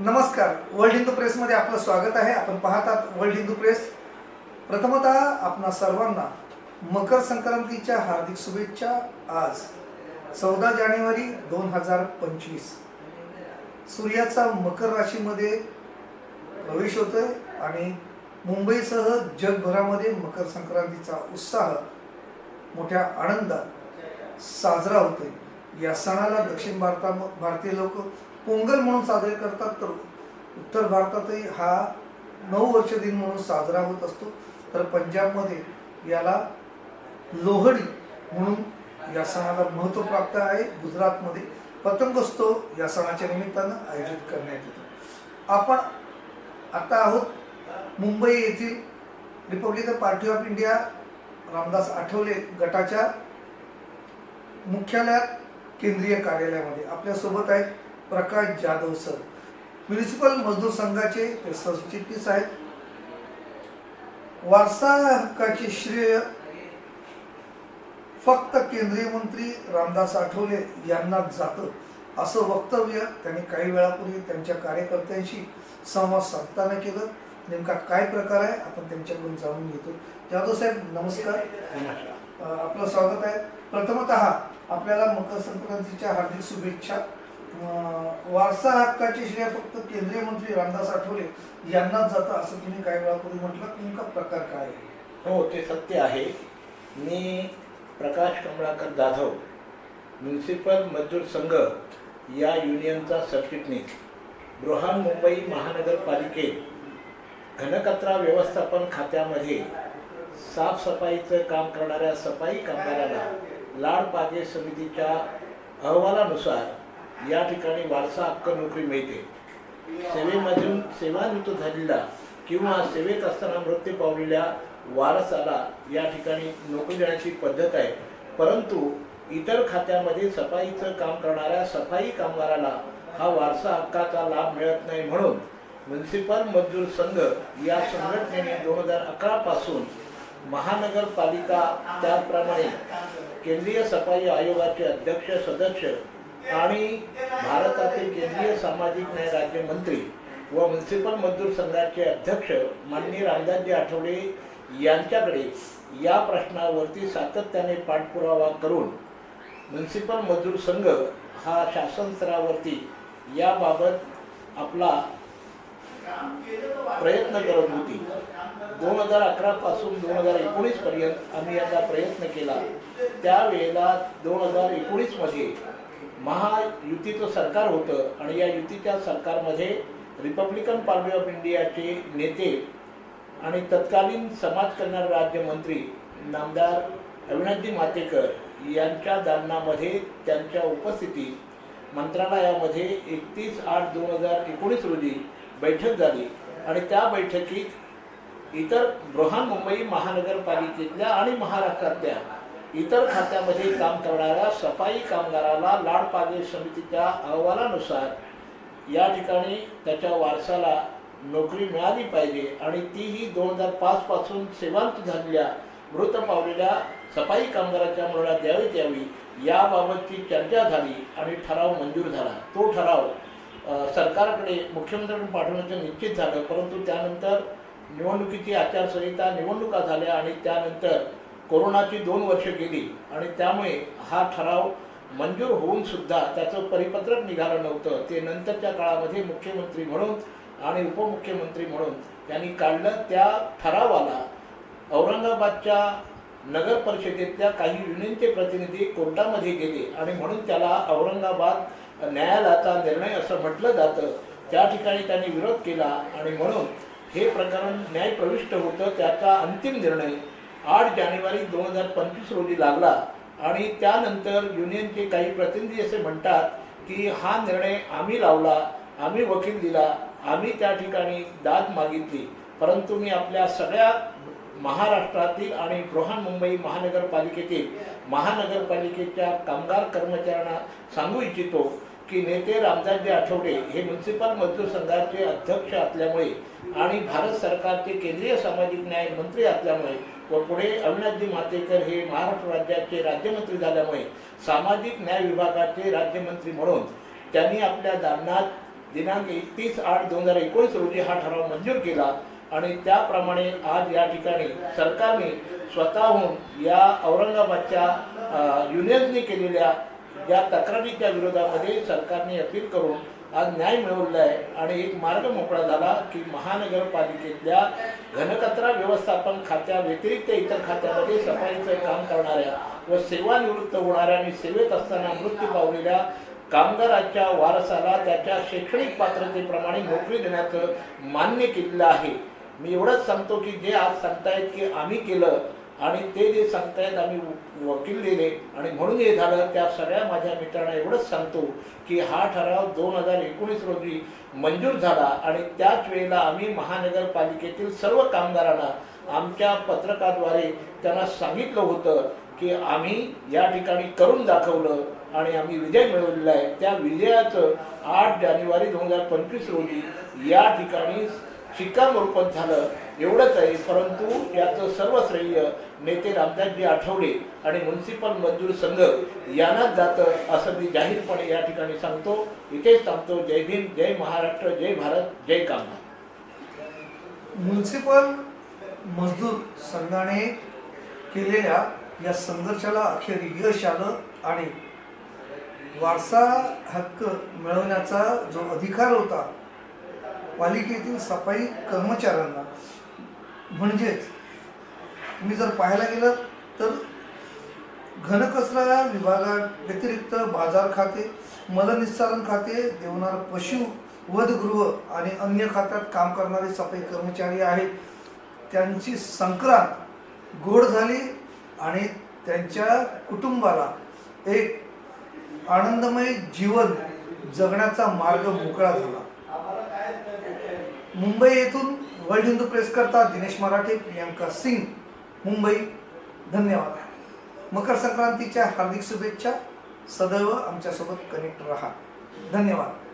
नमस्कार. वर्ल्ड हिंदू प्रेसमध्ये आपलं स्वागत आहे. आपण पाहतात वर्ल्ड हिंदू प्रेस. प्रथमतः आपणा सर्वांना मकर संक्रांतीच्या हार्दिक शुभेच्छा आज चौदा जानेवारी दोन हजार पंचवीस. सूर्याचा मकर राशीमध्ये प्रवेश होतोय आणि मुंबईसह जगभरामध्ये मकर संक्रांतीचा उत्साह मोठ्या आनंदात साजरा होतोय. या सणाला दक्षिण भारता भारतीय लोक पोंगल म्हणून साजरे करतात तर उत्तर भारतातही हा नऊ वर्ष दिन म्हणून साजरा होत असतो. तर पंजाबमध्ये याला लोहडी म्हणून या सणाला महत्त्व प्राप्त आहे. गुजरातमध्ये पतंगोत्सव या सणाच्या निमित्तानं आयोजित करण्यात येतो. आपण आता आहोत मुंबई येथील Republican Party of India Ramdas Athawale गटाच्या मुख्यालयात केंद्रीय कार्यालयामध्ये. आपल्यासोबत आहेत प्रकाश जाधव सर. म्युनिसिपल मजदूर संघाचे ते सरचिटणीस आहेत. वारसा हक्काचे श्रेय फक्त केंद्रीय मंत्री रामदास आठवले यांनाच जातं असं वक्तव्य त्यांनी काही वेळापूर्वी त्यांच्या कार्यकर्त्यांशी संवाद साधताना केलं. नेमका काय प्रकार आहे आपण त्यांच्याकडून जाणून घेतो. जाधव साहेब नमस्कार. आपलं स्वागत आहे. प्रथमतः आपल्याला मकर संक्रांतीच्या हार्दिक शुभेच्छा. वारसा हक्काचे श्रेय फक्त केंद्रीय मंत्री रामदास आठवले यांनाच जातं असं तुम्ही काही वेळापूर्वी म्हटलं. नेमका प्रकार काय आहे? हो ते सत्य आहे. मी प्रकाश कमळाकर जाधव म्युन्सिपल मजदूर संघ या युनियनचा सरचिटणीस बृहन मुंबई महानगरपालिकेत घनकचरा व्यवस्थापन खात्यामध्ये साफसफाईचं काम करणाऱ्या सफाई कामगारांना लाडपागे समितीच्या अहवालानुसार या ठिकाणी वारसा हक्क नोकरी मिळते. सेवेमधून सेवानिवृत्त झालेला किंवा सेवेत असताना मृत्यू पावलेल्या वारसाला या ठिकाणी नोकरी देण्याची पद्धत आहे. परंतु इतर खात्यामध्ये सफाईचं काम करणाऱ्या सफाई कामगाराला हा वारसा हक्काचा लाभ मिळत नाही म्हणून म्युन्सिपल मजदूर संघ या संघटनेने दोन हजार अकरा पासून महानगरपालिका त्याचप्रमाणे केंद्रीय सफाई आयोगाचे अध्यक्ष सदस्य आणि भारतातील केंद्रीय सामाजिक न्याय राज्यमंत्री व म्युन्सिपल मजदूर संघाचे अध्यक्ष माननीय रामदासजी आठवले यांच्याकडे या प्रश्नावरती सातत्याने पाठपुरावा करून म्युन्सिपल मजदूर संघ हा शासन स्तरावरती याबाबत आपला प्रयत्न करत होती. दोन हजार अकरापासून दोन हजार एकोणीसपर्यंत आम्ही याचा प्रयत्न केला. त्यावेळेला दोन हजार एकोणीसमध्ये महायुतीचं सरकार होतं आणि या युतीच्या सरकारमध्ये रिपब्लिकन पार्टी ऑफ इंडियाचे नेते आणि तत्कालीन समाज कल्याण राज्यमंत्री नामदार अविनाशजी मातेकर यांच्या दालनामध्ये त्यांच्या उपस्थितीत मंत्रालयामध्ये एकतीस आठ दोन हजार एकोणीस रोजी बैठक झाली. आणि त्या बैठकीत इतर बृहन्मुंबई महानगरपालिकेतल्या आणि महाराष्ट्रातल्या इतर खात्यामध्ये काम करणाऱ्या सफाई कामगाराला लाडपागे समितीच्या अहवालानुसार या ठिकाणी त्याच्या वारसाला नोकरी मिळाली पाहिजे आणि तीही दोन हजार पाचपासून सेवांत झालेल्या मृत पावलेल्या सफाई कामगाराच्या मुलाला द्यावीत यावी याबाबतची चर्चा झाली आणि ठराव मंजूर झाला. तो ठराव सरकारकडे मुख्यमंत्र्यांकडे पाठवण्याचं निश्चित झालं परंतु त्यानंतर निवडणुकीची आचारसंहिता निवडणुका झाल्या आणि त्यानंतर कोरोनाची दोन वर्ष गेली आणि त्यामुळे हा ठराव मंजूर होऊन सुद्धा त्याचं परिपत्रक निघालं नव्हतं. ते नंतरच्या काळामध्ये मुख्यमंत्री म्हणून आणि उपमुख्यमंत्री म्हणून त्यांनी काढलं. त्या ठरावाला औरंगाबादच्या नगर परिषदेतल्या काही युनियनचे प्रतिनिधी कोर्टामध्ये गेले आणि म्हणून त्याला औरंगाबाद न्यायालयाचा निर्णय असं म्हटलं जातं. त्या ठिकाणी त्यांनी विरोध केला आणि म्हणून हे प्रकरण न्यायप्रविष्ट होतं. त्याचा अंतिम निर्णय आठ जानेवारी दोन हजार पंचवीस रोजी लागला. आणि त्यानंतर युनियनचे काही प्रतिनिधी असे म्हणतात की हा निर्णय आम्ही लावला आम्ही वकील दिला आम्ही त्या ठिकाणी दाद मागितली. परंतु मी आपल्या सगळ्या महाराष्ट्रातील आणि बृहन्मुंबई महानगरपालिकेतील महानगरपालिकेच्या कामगार कर्मचाऱ्यांना सांगू इच्छितो की नेते रामदासजी आठवडे हे म्युन्सिपल मजदूर संघाचे अध्यक्ष असल्यामुळे आणि भारत सरकारचे केंद्रीय सामाजिक न्याय मंत्री असल्यामुळे व पुढे अविनाशजी मातेकर हे महाराष्ट्र राज्याचे राज्यमंत्री झाल्यामुळे सामाजिक न्याय विभागाचे राज्यमंत्री म्हणून त्यांनी आपल्या दालनात दिनांक एकतीस आठ दोन हजार एकोणीस रोजी हा ठराव मंजूर केला आणि त्याप्रमाणे आज या ठिकाणी सरकारने स्वतःहून या औरंगाबादच्या अ, युनियनने केलेल्या या तक्रारीच्या विरोधामध्ये सरकारने अपील करून आज न्याय मिळवला आहे आणि एक मार्ग मोकळा झाला की महानगरपालिकेतल्या घनकचरा व्यवस्थापन खात्या व्यतिरिक्त इतर खात्यामध्ये सफाईचं काम करणाऱ्या व सेवानिवृत्त होणाऱ्या आणि सेवेत असताना मृत्यू पावलेल्या कामगाराच्या वारसाला त्याच्या शैक्षणिक पात्रतेप्रमाणे नोकरी देण्याचं मान्य केलेलं आहे. मी एवढंच सांगतो की जे आज सांगतायत की आम्ही केलं आणि ते जे सांगतायत आम्ही व- वकील दिले. आणि म्हणून हे झालं त्या सगळ्या माझ्या मित्रांना एवढंच सांगतो की हा ठराव दोन हजार एकोणीस रोजी मंजूर झाला आणि त्याच वेळेला आम्ही महानगरपालिकेतील सर्व कामगारांना आमच्या पत्रकाद्वारे त्यांना सांगितलं होतं की आम्ही या ठिकाणी करून दाखवलं आणि आम्ही विजय मिळवलेला आहे. त्या विजयाचं आठ जानेवारी दोन हजार पंचवीस रोजी या ठिकाणी शिक्कामोर्पण झालं एवढंच आहे. परंतु याचं सर्व श्रेय नेते रामदासजी आठवले आणि म्युन्सिपल मजदूर संघ यांनाच जातं असं मी जाहीरपणे या ठिकाणी सांगतो. इथेच सांगतो जय भीम जय महाराष्ट्र जय भारत जय काम म्युन्सिपल मजदूर संघाने केलेल्या या संघर्षाला अखेर यश आलं आणि वारसा हक्क मिळवण्याचा जो अधिकार होता पालिकेतील सफाई कर्मचाऱ्यांना. म्हणजेच तुम्ही जर पाहायला गेलं तर घनकचरा विभागा व्यतिरिक्त बाजार खाते मलनिस्सारण खाते देवणार पशु वधगृह आणि अन्य खात्यात काम करणारे सफाई कर्मचारी आहेत. त्यांची संक्रांत गोड झाली आणि त्यांच्या कुटुंबाला एक आनंदमय जीवन जगण्याचा मार्ग मोकळा झाला. मुंबई येथून वर्ल्ड हिंदू प्रेस करता दिनेश मराठे प्रियांका सिंग. मुंबई धन्यवाद. मकर संक्रांतीच्या हार्दिक शुभेच्छा. सदैव आमच्यासोबत कनेक्ट रहा. धन्यवाद.